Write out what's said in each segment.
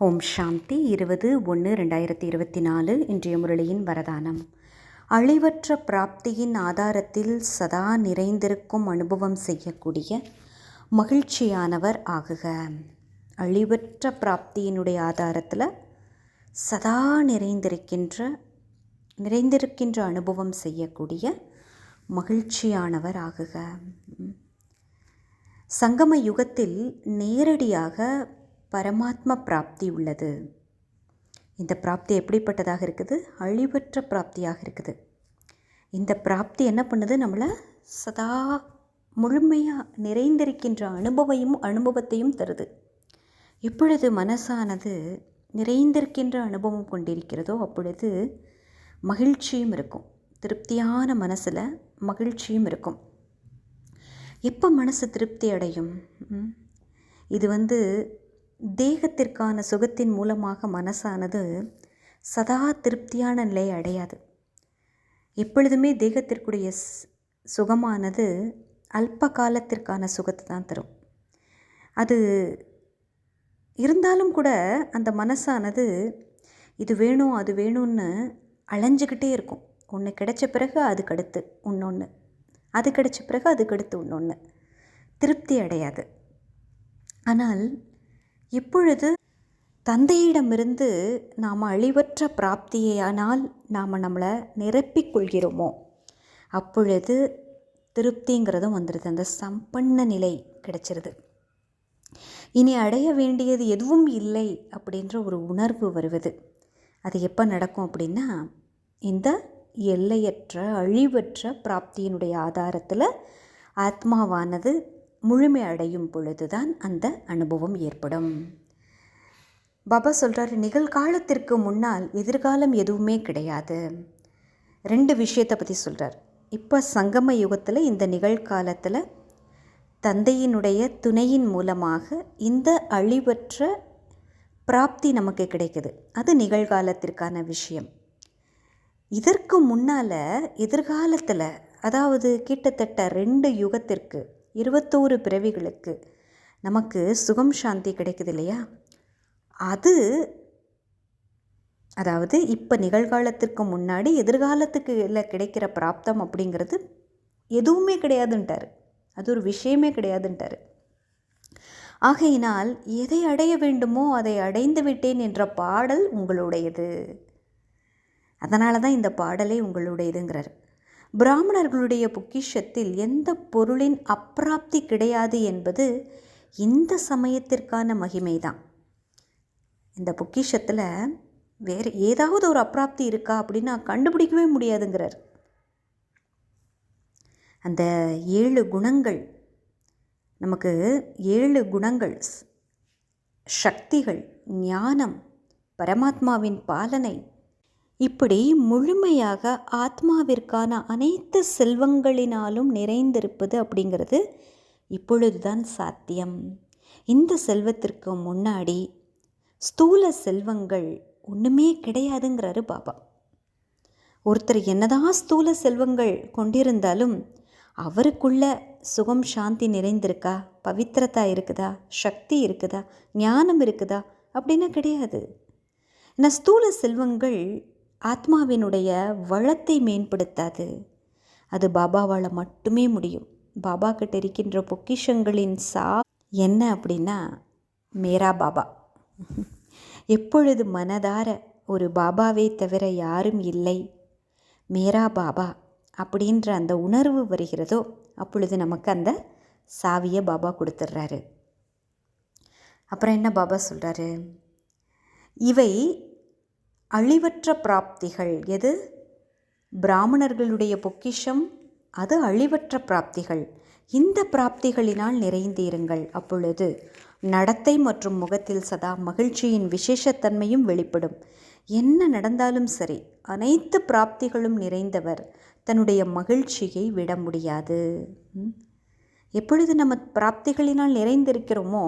ஓம் சாந்தி. இருபது ஒன்று ரெண்டாயிரத்தி இருபத்தி நாலு. இன்றைய முரளியின் வரதானம். அழிவற்ற பிராப்தியின் ஆதாரத்தில் சதா நிறைந்திருக்கும் அனுபவம் செய்யக்கூடிய மகிழ்ச்சியானவர் ஆகுக. அழிவற்ற பிராப்தியினுடைய ஆதாரத்தில் சதா நிறைந்திருக்கின்ற நிறைந்திருக்கின்ற அனுபவம் செய்யக்கூடிய மகிழ்ச்சியானவர் ஆகுக. சங்கம யுகத்தில் நேரடியாக பரமாத்ம பிராப்தி உள்ளது. இந்த பிராப்தி எப்படிப்பட்டதாக இருக்குது? அழிவற்ற பிராப்தியாக இருக்குது. இந்த பிராப்தி என்ன பண்ணுது? நம்மளை சதா முழுமையாக நிறைந்திருக்கின்ற அனுபவையும் அனுபவத்தையும் தருது. எப்பொழுது மனசானது நிறைந்திருக்கின்ற அனுபவம் கொண்டிருக்கிறதோ அப்பொழுது மகிழ்ச்சியும் இருக்கும். திருப்தியான மனசில் மகிழ்ச்சியும் இருக்கும். எப்போ மனசு திருப்தி அடையும்? இது வந்து தேகத்திற்கான சுகத்தின் மூலமாக மனசானது சதா திருப்தியான நிலையை அடையாது. எப்பொழுதுமே தேகத்திற்குடைய சுகமானது அல்ப காலத்திற்கான சுகத்தை தான் தரும். அது இருந்தாலும் கூட அந்த மனசானது இது வேணும் அது வேணும்னு அலைஞ்சிக்கிட்டே இருக்கும். ஒன்று கிடைச்ச பிறகு அதுக்கு அடுத்து இன்னொன்று அது கிடைச்ச பிறகு அதுக்கு அடுத்து இன்னொன்று திருப்தி அடையாது. ஆனால் இப்பொழுது தந்தையிடமிருந்து நாம் அழிவற்ற பிராப்தியானால் நாம் நம்மளை நிரப்பிக் கொள்கிறோமோ? அப்பொழுது திருப்திங்கிறதும் வந்துடுது அந்த சம்பன்ன நிலை கிடைச்சிருது. இனி அடைய வேண்டியது எதுவும் இல்லை அப்படின்ற ஒரு உணர்வு வருவது. அது எப்போ நடக்கும் அப்படின்னா இந்த எல்லையற்ற அழிவற்ற பிராப்தியினுடைய ஆதாரத்தில் ஆத்மாவானது முழுமை அடையும் பொழுதுதான் அந்த அனுபவம் ஏற்படும். பாபா சொல்கிறார் நிகழ்காலத்திற்கு முன்னால் எதிர்காலம் எதுவுமே கிடையாது. ரெண்டு விஷயத்தை பற்றி சொல்கிறார் இப்போ சங்கம யுகத்தில் இந்த நிகழ்காலத்தில் தந்தையினுடைய துணையின் மூலமாக இந்த அழிவற்ற பிராப்தி நமக்கு கிடைக்குது. அது நிகழ்காலத்திற்கான விஷயம். இதற்கு முன்னால் எதிர்காலத்தில் அதாவது கிட்டத்தட்ட ரெண்டு யுகத்திற்கு இருபத்தோரு பிறவிகளுக்கு நமக்கு சுகம் சாந்தி கிடைக்குது இல்லையா அது அதாவது இப்போ நிகழ்காலத்திற்கு முன்னாடி எதிர்காலத்துக்கு இல்லை கிடைக்கிற பிராப்தம் அப்படிங்கிறது எதுவுமே கிடையாதுன்ட்டார். அது ஒரு விஷயமே கிடையாதுன்ட்டார். ஆகையினால் எதை அடைய வேண்டுமோ அதை அடைந்து விட்டேன் என்ற பாடல் உங்களுடையது. அதனால தான் இந்த பாடலே உங்களுடையதுங்கிறார். பிராமணர்களுடைய பொக்கிஷத்தில் எந்த பொருளின் அப்பிராப்தி கிடையாது என்பது இந்த சமயத்திற்கான மகிமை தான் இந்த பொக்கிஷத்தில் வேறு ஏதாவது ஒரு அப்பிராப்தி இருக்கா அப்படின்னா கண்டுபிடிக்கவே முடியாதுங்கிறார். அந்த ஏழு குணங்கள் நமக்கு ஏழு குணங்கள் சக்திகள் ஞானம் பரமாத்மாவின் பாலனை இப்படி முழுமையாக ஆத்மாவிற்கான அனைத்து செல்வங்களினாலும் நிறைந்திருப்பது அப்படிங்கிறது இப்பொழுதுதான் சாத்தியம். இந்த செல்வத்திற்கு முன்னாடி ஸ்தூல செல்வங்கள் ஒன்றுமே கிடையாதுங்கிறாரு பாபா. ஒருத்தர் என்னதான் ஸ்தூல செல்வங்கள் கொண்டிருந்தாலும் அவருக்குள்ள சுகம் சாந்தி நிறைந்திருக்கா? பவித்திரதா இருக்குதா? சக்தி இருக்குதா? ஞானம் இருக்குதா? அப்படின்னா கிடையாது. ஏன்னா ஸ்தூல செல்வங்கள் ஆத்மாவினுடைய வளத்தை மேம்படுத்தாது. அது பாபாவால் மட்டுமே முடியும். பாபா கிட்ட இருக்கின்ற பொக்கிஷங்களின் சா என்ன அப்படின்னா மேரா பாபா. எப்பொழுது மனதார ஒரு பாபாவை தவிர யாரும் இல்லை மேரா பாபா அப்படின்ற அந்த உணர்வு வருகிறதோ அப்பொழுது நமக்கு அந்த சாவியை பாபா கொடுத்துட்றாரு அப்புறம் என்ன பாபா சொல்கிறாரு இவை அழிவற்ற பிராப்திகள் எது? பிராமணர்களுடைய பொக்கிஷம் அது அழிவற்ற பிராப்திகள். இந்த பிராப்திகளினால் நிறைந்தீருங்கள். அப்பொழுது நடத்தை மற்றும் முகத்தில் சதா மகிழ்ச்சியின் விசேஷத்தன்மையும் வெளிப்படும். என்ன நடந்தாலும் சரி அனைத்து பிராப்திகளும் நிறைந்தவர் தன்னுடைய மகிழ்ச்சியை விட முடியாது. எப்பொழுது நம்ம பிராப்திகளினால் நிறைந்திருக்கிறோமோ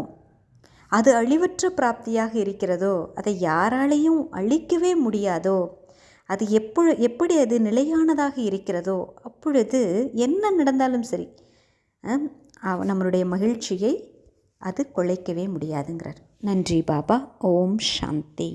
அது அழிவற்ற பிராப்தியாக இருக்கிறதோ அதை யாராலையும் அழிக்கவே முடியாதோ அது எப்பொ எப்படி அது நிலையானதாக இருக்கிறதோ அப்பொழுது என்ன நடந்தாலும் சரி நம்மளுடைய மகிழ்ச்சியை அது குலைக்கவே முடியாதுங்கிறார். நன்றி பாபா. ஓம் சாந்தி.